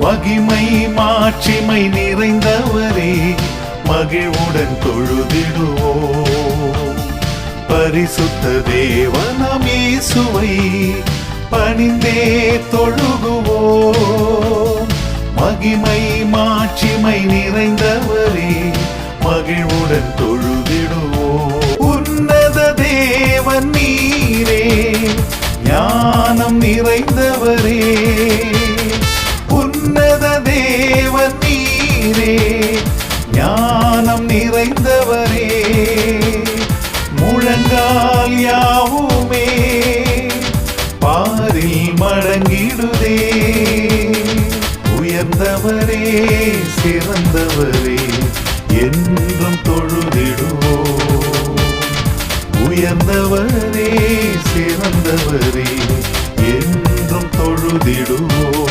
மகிமை மாட்சிமை நிறைந்தவரே மகிழ்வுடன் தொழுதிடுவோ பரிசுத்த தேவனமே சுவை பணிந்தே தொழுகுவோ மகிமை மாட்சிமை நிறைந்தவரே மகிழ்வுடன் தொழுதிடுவோ உன்னத தேவன் நீரே ஞானம் நிறைந்தவரே நீரே ஞானம் நிறைந்தவரே. முழங்கால் யாவுமே பாரில் மடங்கிடுதே. உயர்ந்தவரே சிறந்தவரே என்றும் தொழுதிடுவோ. உயர்ந்தவரே சிறந்தவரே என்றும் தொழுதிடுவோ.